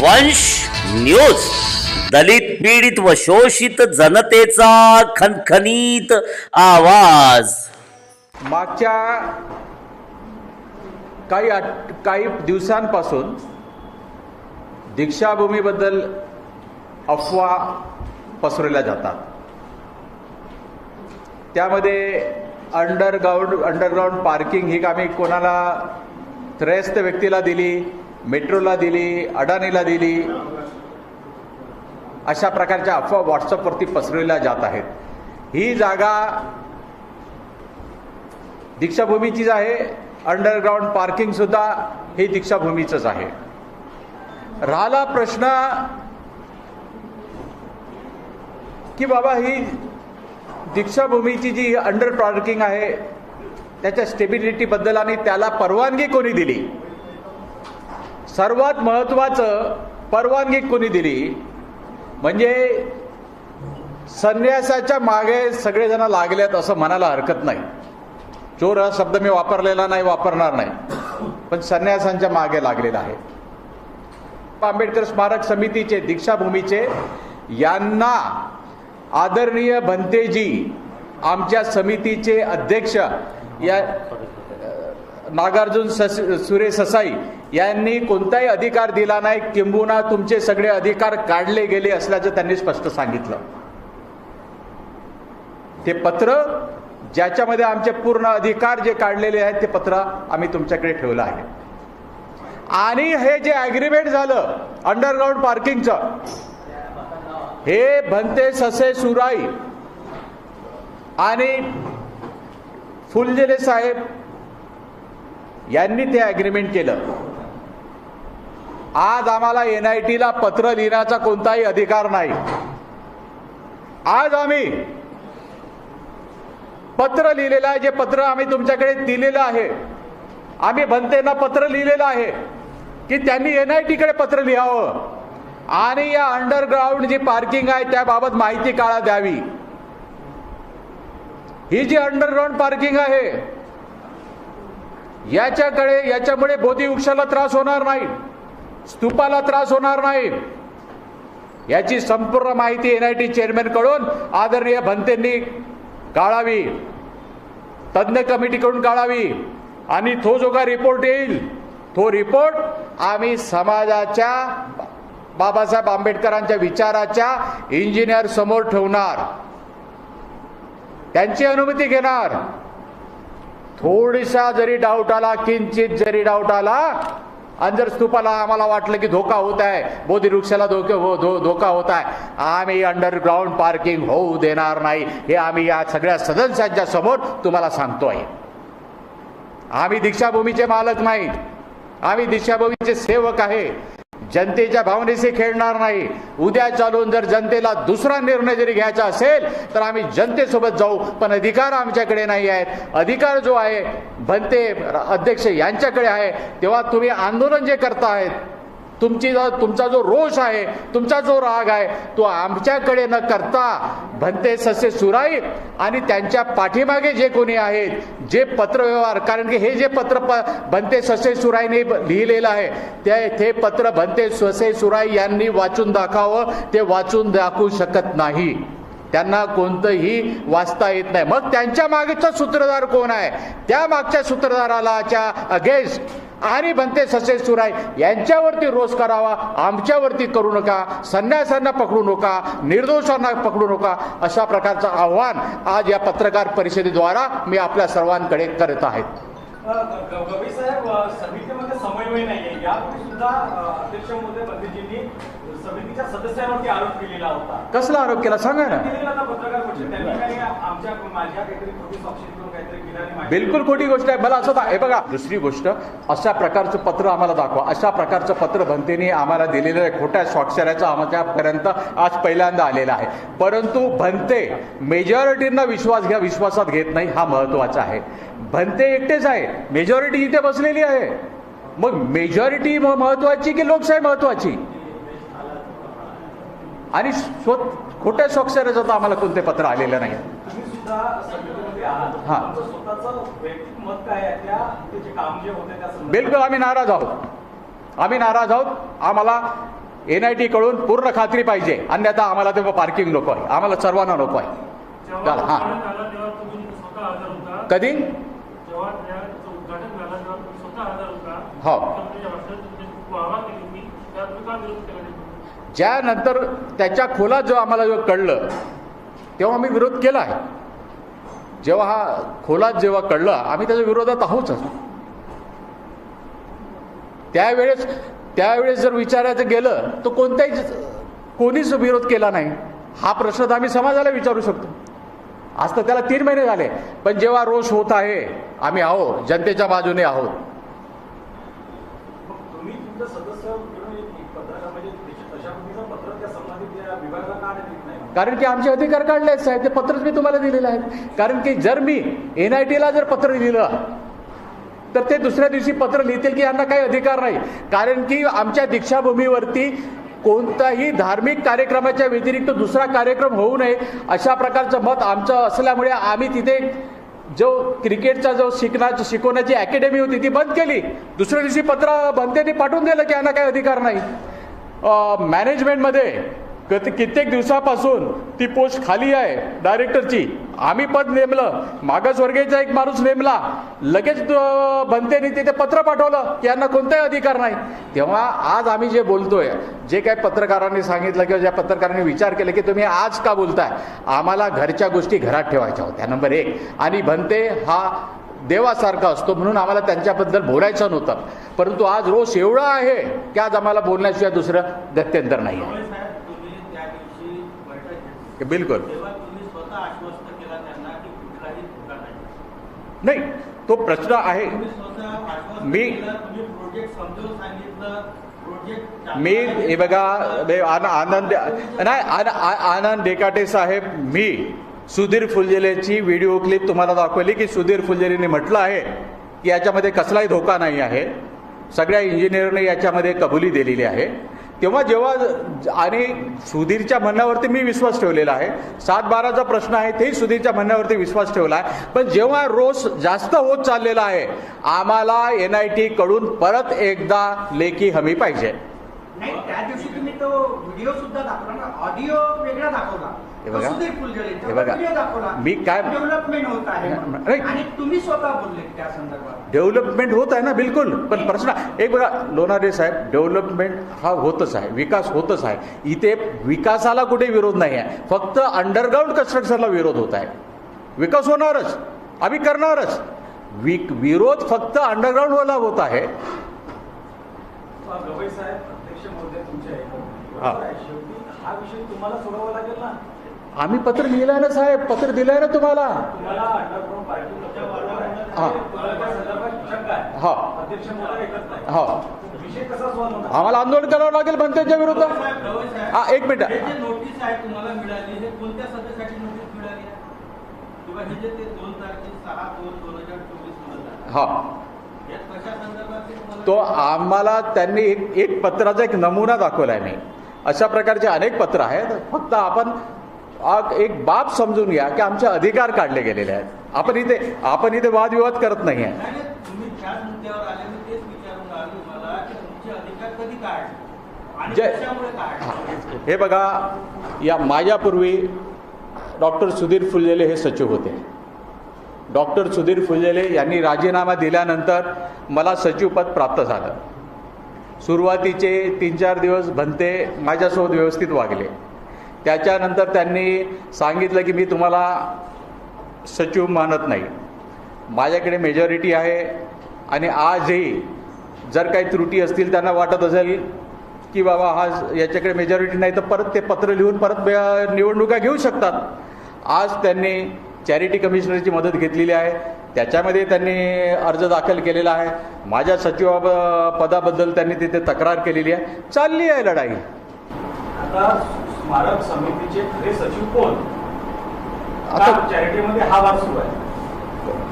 वंश न्यूज. दलित पीडित व शोषित जनतेचा खनखनीत आवाज. मागच्या काही आठ काही दिवसांपासून दीक्षाभूमीबद्दल अफवा पसरवल्या जातात. त्यामध्ये अंडरग्राऊंड अंडरग्राऊंड पार्किंग ही कामी कोणाला त्रयस्थ व्यक्तीला दिली मेट्रोला दिली अडाणीला दिली अशा प्रकारच्या अफवा व्हॉट्सअपवरती पसरविल्या जात आहेत. ही जागा दीक्षाभूमीचीच आहे अंडरग्राऊंड पार्किंग सुद्धा हे दीक्षाभूमीचंच आहे. राहिला प्रश्न की बाबा ही दीक्षाभूमीची जी अंडर पार्किंग आहे त्याच्या स्टेबिलिटीबद्दल आणि त्याला परवानगी कोणी दिली? सर्वात महत्त्वाचं परवानगी कोणी दिली? म्हणजे संन्यासाच्या मागे सगळेजण लागलेत असं म्हणायला हरकत नाही. चोर हा शब्द मी वापरलेला नाही वापरणार नाही. पण संन्यासांच्या मागे लागलेला आहे. आंबेडकर स्मारक समितीचे दीक्षाभूमीचे यांना आदरणीय भंतेजी आमच्या समितीचे अध्यक्ष या नागार्जुन सस सुरे ससाई यांनी कोणताही अधिकार दिला नाही. किंबहुना तुमचे सगळे अधिकार काढले गेले असल्याचं त्यांनी स्पष्ट सांगितलं. ते पत्र ज्याच्यामध्ये आमचे पूर्ण अधिकार जे काढलेले आहेत ते पत्र आम्ही तुमच्याकडे ठेवलं आहे. आणि हे जे ॲग्रीमेंट झालं अंडरग्राऊंड पार्किंगचं हे भंते ससे सुराई आणि फुलझेले साहेब यांनी ते ॲग्रीमेंट केलं. आज आम्हाला एन आय टीला पत्र लिहिण्याचा कोणताही अधिकार नाही. आज आम्ही पत्र लिहिलेलं आहे जे पत्र आम्ही तुमच्याकडे दिलेलं आहे. आम्ही भंतेना पत्र लिहिलेलं आहे की त्यांनी एन आय टीकडे पत्र लिहावं. आणि या अंडरग्राऊंड जी पार्किंग आहे त्याबाबत माहिती काळा द्यावी. ही जी अंडरग्राऊंड पार्किंग आहे याच्याकडे याच्यामुळे बोधी वृक्षाला त्रास होणार नाही. स्तूपाला त्रास होणार नाही. याची संपूर्ण माहिती एन आय टी चेअरमॅनकडून आदरणीय भंतेंनी काढावी. तज्ज्ञ कमिटीकडून काढावी. आणि तो जो काय रिपोर्ट येईल तो रिपोर्ट आम्ही समाजाच्या बाबासाहेब आंबेडकरांच्या विचाराच्या इंजिनियर समोर ठेवणार. त्यांची अनुमती घेणार. थोडीसा जरी डाऊट आला किंचित जरी डाऊट आला आणि जर स्तूपाला आम्हाला वाटलं की धोका होत आहे बोधी वृक्षाला धोके हो धो धोका होत आहे आम्ही अंडरग्राऊंड पार्किंग होऊ देणार नाही. हे आम्ही या सगळ्या सदस्यांच्या समोर तुम्हाला सांगतो आहे आम्ही दीक्षाभूमीचे मालक नाहीत आम्ही दीक्षाभूमीचे सेवक आहे. जनतेच्या भावनेशी खेळणार नाही. उद्या चालून जर जनतेला दुसरा निर्णय जरी घ्यायचा असेल तर आम्ही जनतेसोबत जाऊ पण अधिकार आमच्याकडे नाही आहेत. अधिकार जो आहे बनते अध्यक्ष यांच्याकडे आहे. तेव्हा तुम्ही आंदोलन जे करतायत तुमची तुमचा जो रोष आहे तुमचा जो राग आहे तो आमच्याकडे न करता भंते ससे सुराई आणि त्यांच्या पाठीमागे जे कोणी आहेत जे पत्रव्यवहार कारण की हे जे पत्र प भंते ससे सुराईने लिहिलेलं आहे ते ते पत्र भंते ससे सुराई यांनी वाचून दाखवावं ते वाचून दाखवू शकत नाही. त्यांना कोणतंही वाचता येत नाही. मग त्यांच्या मागचा सूत्रधार कोण आहे? त्या मागच्या सूत्रधाराला अगेन्स्ट आणि बनते ससे सुराय यांच्यावरती रोष करावा आमच्यावरती करू नका संन्यासांना पकडू नका निर्दोषांना पकडू नका अशा प्रकारचं आव्हान आज या पत्रकार परिषदेद्वारा मी आपल्या सर्वांकडे करत आहेत समन्वय नाहीये. यापूर्वी सुद्धा अध्यक्ष महोदय बंदेजींनी समितीच्या सदस्यांवरती आरोप केलेला होता. कसला आरोप केला? सांगा ना. केलेला होता पत्रकार परिषद. त्यांनी काही आमच्या माझ्या काहीतरी खोटी स्वाक्षरी करून काहीतरी केलं आणि माहिती- बिलकुल खोटी गोष्ट आहे. मला असं हे बघा दुसरी गोष्ट अशा प्रकारचं पत्र आम्हाला दाखवा. अशा प्रकारचं पत्र भंतेने आम्हाला दिलेलं आहे. खोट्या स्वाक्षऱ्याचं आमच्यापर्यंत आज पहिल्यांदा आलेलं आहे. परंतु भंते मेजॉरिटींना विश्वास घ्या विश्वासात घेत नाही हा महत्त्वाचा आहे. भंते एकटेच आहे. मेजॉरिटी इथे बसलेली आहे. मग मेजॉरिटी महत्वाची की लोकशाही महत्वाची? आणि स्व खोट्या स्वाक्षऱ्याचं तर आम्हाला कोणते पत्र आलेलं नाही. हा. तुमचं स्वतःचं वैयक्तिक मत काय आहे? त्या ते जे काम जे होते त्या संदर्भात? बिलकुल आम्ही नाराज आहोत. आम्ही नाराज आहोत. आम्हाला एन आय टी कडून पूर्ण खात्री पाहिजे. अन्यथा आम्हाला ते पार्किंग नको आहे. आम्हाला सर्वांना नको आहे. हा. स्वतः कधी जेव्हा त्याचं उद्घाटन झालं तेव्हा तुम्ही स्वतः हजर होता हो. त्यामध्ये भाषणात तुमची वाहवा केली होती त्यात तुम्ही का विरोध केला नाही ज्यानंतर त्याच्या खोलात जेव्हा आम्हाला जेव्हा कळलं तेव्हा आम्ही विरोध केला आहे. जेव्हा हा खोलात जेव्हा कळलं आम्ही त्याच्या विरोधात आहोतच. त्यावेळेस त्यावेळेस जर विचारायचं गेलं तर कोणत्याही कोणीच विरोध केला नाही. हा प्रश्न तर आम्ही समाजाला विचारू शकतो. आज तर त्याला तीन महिने झाले पण जेव्हा रोष होत आहे आम्ही आहो जनतेच्या बाजूने आहोत मग तुम्ही तुमचं सदस्य मिळून एक एक पत्रकार म्हणजे तशा- तशा पद्धतीचं पत्र त्या संबंधित त्या विभागाला का देत नाही कारण की आमचे अधिकार काढले आहेत साहेब. ते पत्रच मी तुम्हाला दिलेलं आहे. कारण की जर मी एन आय टीला जर पत्र लिहिलं तर ते दुसऱ्या दिवशी पत्र लिहितील की यांना काही अधिकार नाही. कारण की आमच्या दीक्षाभूमीवरती कोणताही धार्मिक कार्यक्रमाच्या व्यतिरिक्त दुसरा कार्यक्रम होऊ नये अशा प्रकारचं मत आमचं असल्यामुळे आम्ही तिथे जो क्रिकेटचा जो शिकण्याची शिकवण्याची अकॅडमी होती ती बंद केली. दुसऱ्या दिवशी पत्र बनतेने पाठवून दिलं की यांना काही अधिकार नाही. मॅनेजमेंटमध्ये गत कित्येक दिवसापासून ती पोस्ट खाली आहे डायरेक्टरची आम्ही पद नेमलं मागासवर्गीयचा एक माणूस नेमला. लगेच अ, बनतेने तिथे पत्र पाठवलं की यांना कोणताही अधिकार नाही. तेव्हा आज आम्ही जे बोलतोय जे काही पत्रकारांनी सांगितलं किंवा ज्या पत्रकारांनी विचार केले की तुम्ही आज का बोलताय? आम्हाला घरच्या गोष्टी घरात ठेवायच्या होत्या नंबर एक. आणि बनते हा देवासारखा असतो म्हणून आम्हाला त्यांच्याबद्दल बोलायचं नव्हतं. परंतु आज रोष एवढा आहे की आज आम्हाला बोलण्याशिवाय दुसरं गत्यंतर नाही आहे त्यामुळे साहेब तुम्ही त्या दिवशी बैठक घेतली बिलकुल तेव्हा तुम्ही स्वतः आश्वस्त केला त्यांना की कुठलाही धोका नाही. नाही तो प्रश्न आहे. मी- मी हे बघा आनंद नाही आनंद डेकाटे साहेब मी सुधीर फुलझेलेची व्हिडिओ क्लिप तुम्हाला दाखवली की सुधीर फुलझेलेने म्हटलं आहे की याच्यामध्ये कसलाही धोका नाही आहे. सगळ्या इंजिनियरने याच्यामध्ये कबुली दिलेली आहे. तेव्हा जेव्हा आणि सुधीरच्या म्हणण्यावरती मी विश्वास ठेवलेला आहे. सात बाराचा प्रश्न आहे तेही सुधीरच्या म्हणण्यावरती विश्वास ठेवला आहे. पण जेव्हा रोष जास्त होत चाललेला आहे आम्हाला एन आय टी कडून परत एकदा लेखी हमी पाहिजे. नाही त्या दिवशी तुम्ही तो व्हिडिओ सुद्धा दाखवला ना? ऑडिओ वेगळा दाखवला. हे बघा. हे बघा. मी काय- डेव्हलपमेंट होत आहे तुम्ही स्वतः बोलले त्या संदर्भात. डेव्हलपमेंट होत आहे ना बिलकुल. पण प्रश्न एक बघा लोणारे साहेब डेव्हलपमेंट हा होतच आहे. विकास होतच आहे. इथे विकासाला कुठे विरोध नाही आहे. फक्त अंडरग्राऊंड कन्स्ट्रक्शनला विरोध होत आहे. विकास होणारच. आम्ही करणारच. विक विरोध फक्त अंडरग्राऊंडवाला होत आहे. गवई साहेब अध्यक्ष महोदय तुमचे आहेत. हा. विषय तुम्हाला सोडवावा लागेल ना? आम्ही पत्र लिहिलंय ना साहेब पत्र दिलंय ना तुम्हाला? आहे. हा. आहे? हा. हा. आम्हाला आंदोलन करावं लागेल साहेब रवळ साहेब हा एक मिनिट. हे आहे आहे ते हा. आम्हाला त्यांनी एक एक पत्राचा एक नमुना दाखवलाय मी. अशा प्रकारचे अनेक पत्र आहेत. फक्त आपण एक बाब समजून घ्या की आमचे अधिकार काढले गेलेले आहेत. आपण इथे आपण इथे वादविवाद करत नाही आहे हा. बघा या माझ्यापूर्वी डॉक्टर सुधीर फुलझेले हे सचिव होते. डॉक्टर सुधीर फुलझेले यांनी राजीनामा दिल्यानंतर मला सचिवपद प्राप्त झालं. सुरुवातीचे तीन चार दिवस भंते माझ्यासोबत व्यवस्थित वागले. त्याच्यानंतर त्यांनी सांगितलं की मी तुम्हाला सचिव मानत नाही. माझ्याकडे मेजॉरिटी आहे आणि आजही जर काही त्रुटी असतील त्यांना वाटत असेल की बाबा हा याच्याकडे मेजॉरिटी नाही तर परत ते पत्र लिहून परत निवडणुका घेऊ शकतात. आज त्यांनी चॅरिटी कमिशनरची मदत घेतलेली आहे. त्याच्यामध्ये त्यांनी अर्ज दाखल केलेला आहे. माझ्या सचिवा पदाबद्दल त्यांनी तिथे तक्रार केलेली आहे. चालली आहे लढाई. आता स्मारक समितीचे खरे सचिव कोण? आता चॅरिटीमध्ये हा वाद सुरू आहे?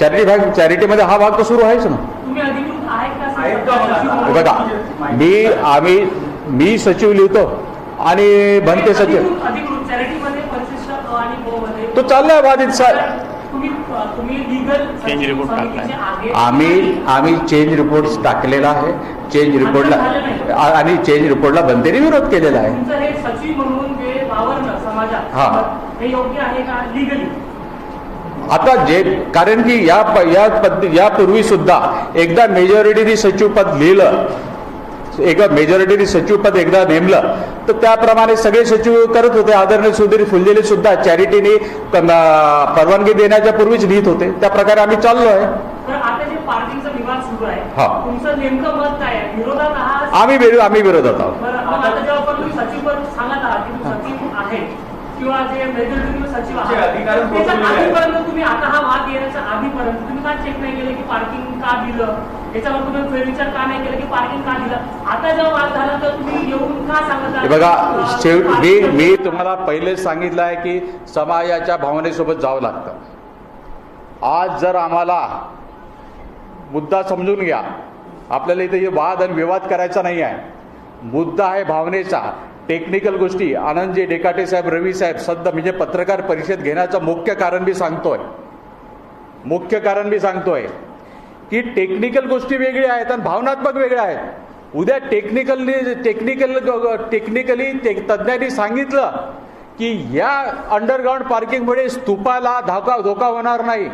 चॅरिटी भाग चॅरिटीमध्ये हा भाग तर सुरू आहेच ना? बघा. हे बघा मी आम्ही मी सचिव लिहितो आणि बनते सचिव. तो चाललाय बाधित साहेब आम्ही आम्ही चेंज रिपोर्ट टाकलेला आहे. चेंज रिपोर्टला आणि चेंज रिपोर्टला बनतेने विरोध केलेला आहे. हे आता जे कारण की या या पद्ध यापूर्वी सुद्धा एकदा मेजॉरिटीने सचिवपद लिहिलं एका मेजॉरिटीने सचिवपद एकदा नेमलं तर त्याप्रमाणे सगळे सचिव करत होते. आदरणीय सुधीर फुललेले सुद्धा चॅरिटीने परवानगी देण्याच्या पूर्वीच लिहित होते. त्या प्रकारे आम्ही चाललो आहे. हा. तुमचं नेमकं मत काय आहे? विरोधात आहात? आम्ही विरो- आम्ही विरोधात आहोत. बरं मग आता जेव्हा पण तुम्ही सचिव पद सांगत आहात की तुम्ही सचिव आहे किंवा जे मेजॉरिटी तुम्ही सचिव जे आहात अधिकार तर त्याच्या पोहोचवलेले आहेत. आधीपर्यंत तुम्ही आता हा वाद येण्याच्या आधीपर्यंत तुम्ही का चेक नाही केलं की पार्किंग का दिलं? याच्यावर तुम्ही फेरविचार का नाही केलं की पार्किंग का दिलं? आता जेव्हा वाद झाला तर तुम्ही येऊन का सांगत हे आहात बघा शेव मी parking- मी तुम्हाला पहिलेच सांगितलं आहे की समाजाच्या भावनेसोबत जावं लागतं. आज जर आम्हाला मुद्दा समजून घ्या. आपल्याला इथे हे वाद आणि विवाद करायचा नाही आहे. मुद्दा आहे भावनेचा. टेक्निकल गोष्टी. आनंदजी डेकाटे साहेब रवी साहेब सध्या म्हणजे पत्रकार परिषद घेण्याचं मुख्य कारण मी सांगतोय. मुख्य कारण मी सांगतोय की टेक्निकल गोष्टी वेगळ्या आहेत आणि भावनात्मक वेगळ्या आहेत. उद्या टेक्निकलनी टेक्निकल टेक्निकली ते तज्ज्ञांनी सांगितलं की या अंडरग्राऊंड पार्किंगमुळे स्तूपाला धोका धोका होणार नाही.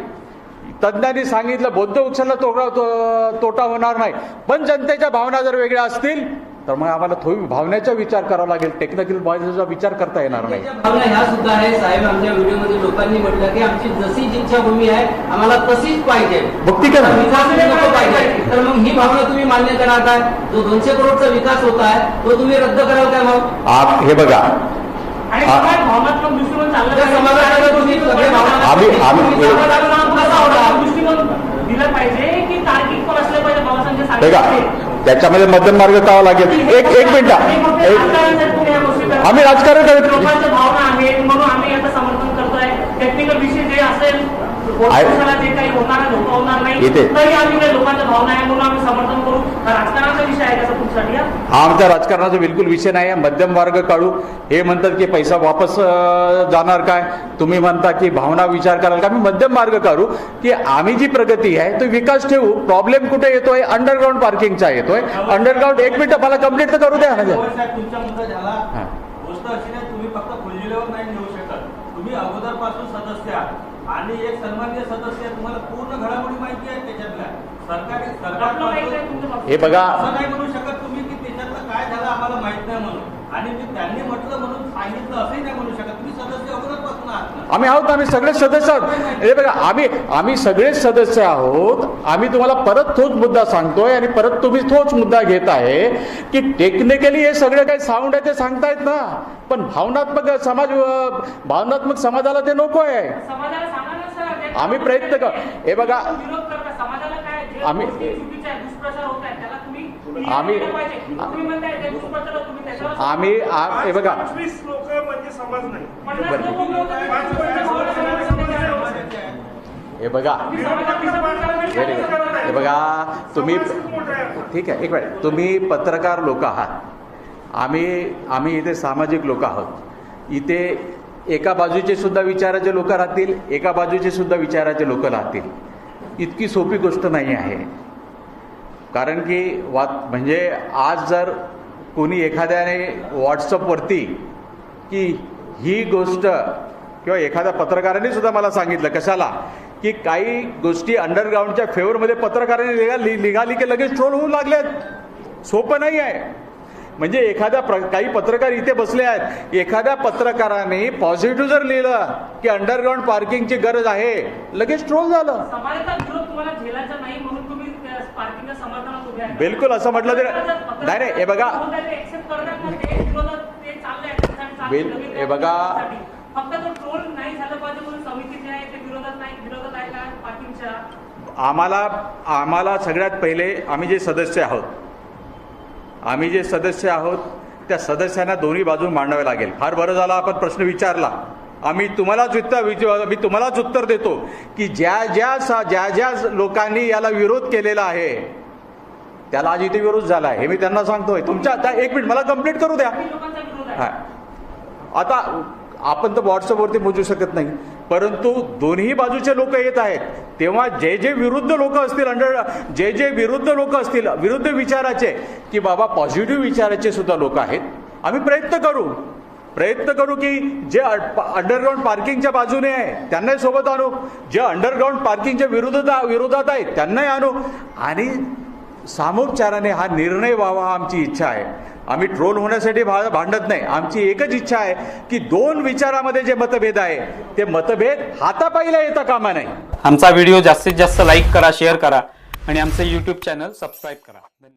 तज्ज्ञांनी सांगितलं बौद्ध वृक्षाला तोटा तो- तोटा होणार नाही. पण जनतेच्या भावना जर वेगळ्या असतील तर मग आम्हाला थोडी भावनेचा विचार करावा लागेल. टेक्निकल भावनेचा विचार करता येणार नाही. भावना ह्या सुद्धा आहे साहेब आमच्या व्हिडिओमध्ये लोकांनी म्हटलं की आमची जशी इच्छाभूमी आहे आम्हाला तशीच पाहिजे. मग ती करा. विकास पाहिजे. तर मग ही भावना तुम्ही मान्य करणार काय? जो दोनशे करोडचा विकास होत आहे तो तुम्ही रद्द कराल काय मग? आप हे बघा. आणि आ- समाज भावनात्मक दृष्टिकोन चाललं त्या समाजाला तुम्ही सगळे भावना- आम्ही- त्याच्यामध्ये मध्यम मार्ग करावा लागेल एक एक मिनिट. आम्ही राजकारण करू. हा राजकारणाचा विषय आहे का तुमच्यासाठी आमच्या राजकारणाचा बिलकुल विषय नाही आहे. मध्यम मार्ग काढू. हे म्हणतात की पैसा वापस जाणार काय? तुम्ही म्हणता की भावना विचार कराल का? आम्ही मध्यम मार्ग काढू की आम्ही जी प्रगती आहे तो विकास ठेवू. प्रॉब्लेम कुठे येतोय? अंडरग्राऊंड पार्किंगचा येतोय. अंडरग्राऊंड एक मिनिट मला कंप्लीट तर करू द्या ना पवार साहेब, तुमचा मुद्दा झाला. हा. गोष्ट अशी नाही तुम्ही फक्त तुम्ही अगोदरपासून सदस्य आहात. आणि एक सन्माननीय सदस्य तुम्हाला पूर्ण घडामोडी माहिती आहे त्याच्यातल्या. सरकारी आपलं माहिती आहे सरकार. हे बघा. असं नाही म्हणू शकत तुम्ही की त्याच्यातलं काय झालं आम्हाला माहीत नाही म्हणून. आणि मी त्यांनी म्हटलं म्हणून सांगितलं असंही नाही म्हणू शकत. तुम्ही सदस्य ना आम्ही आहोत आम्ही सगळे सदस्य आहोत. हे बघा आम्ही आम्ही सगळेच सदस्य आहोत. आम्ही तुम्हाला परत तोच मुद्दा सांगतोय आणि परत तुम्ही तोच मुद्दा घेत आहे की टेक्निकली हे सगळं काही साऊंड आहे ते सांगतायत ना. पण भावनात्मक समाज भावनात्मक समाजाला ते नको आहे. आम्ही प्रयत्न कर- हे बघा. आम्ही- आम्ही- आम्ही आ- हे बघा. म्हणजे. हे बघा. Very good? हे बघा तुम्ही. ठीक आहे एक मिनिट. तुम्ही पत्रकार लोक आहात. आम्ही आम्ही इथे सामाजिक लोक आहोत. इथे एका बाजूचे सुद्धा विचाराचे लोक राहतील एका बाजूचे सुद्धा विचाराचे लोक राहतील. इतकी सोपी गोष्ट नाही आहे. कारण की वा म्हणजे आज जर कोणी एखाद्याने व्हॉट्सअपवरती की ही गोष्ट किंवा एखाद्या पत्रकाराने सुद्धा मला सांगितलं कशाला? की काही गोष्टी अंडरग्राऊंडच्या फेवरमध्ये पत्रकाराने निघाली निघाली की लगेच ट्रोल होऊ लागलेत. सोपं नाही आहे. म्हणजे एखाद्या प्र काही पत्रकार इथे बसले आहेत. एखाद्या पत्रकाराने पॉझिटिव्ह जर लिहिलं की अंडरग्राऊंड पार्किंगची गरज आहे लगेच ट्रोल झालं. बिलकुल असं म्हटलं तरी नाही नाही हे बघा. बिल- हे बघा. आम्हाला आम्हाला सगळ्यात पहिले आम्ही जे सदस्य आहोत आम्ही जे सदस्य आहोत त्या सदस्यांना दोन्ही बाजू मांडावे लागेल. फार बरं झालं आपण प्रश्न विचारला. आम्ही तुम्हालाच उत्तर मी तुम्हालाच उत्तर देतो की ज्या ज्या सा- ज्या ज्या लोकांनी याला विरोध केलेला आहे त्याला आज इथे विरोध झाला आहे. हे मी त्यांना सांगतोय. तुमच्या आता एक मिनिट मला कंप्लीट करू द्या. हा. आता आपण तर व्हॉट्सअपवरती मोजू शकत नाही परंतु दोन्ही बाजूचे लोक येत आहेत. तेव्हा जे जे विरुद्ध लोक असतील अंडर जे जे विरुद्ध लोक असतील विरुद्ध विचाराचे की बाबा पॉझिटिव्ह विचाराचे सुद्धा लोक आहेत. आम्ही प्रयत्न करू. प्रयत्न करू की जे अंडरग्राऊंड पार्किंगच्या बाजूने आहे त्यांनाही सोबत आणू. जे अंडरग्राऊंड पार्किंगच्या विरोधात विरोधात आहेत त्यांनाही आणू. आणि सामोपचाराने हा निर्णय व्हावा हा आमची इच्छा आहे. आम्ही ट्रोल होण्यासाठी भा भांडत नाही. आमची एकच इच्छा आहे की दोन विचारामध्ये जे मतभेद आहे ते मतभेद हातापाईला येता कामा नाही. आमचा व्हिडिओ जास्तीत जास्त लाईक करा शेअर करा आणि आमचे यूट्यूब चॅनल सबस्क्राईब करा. धन्यवाद.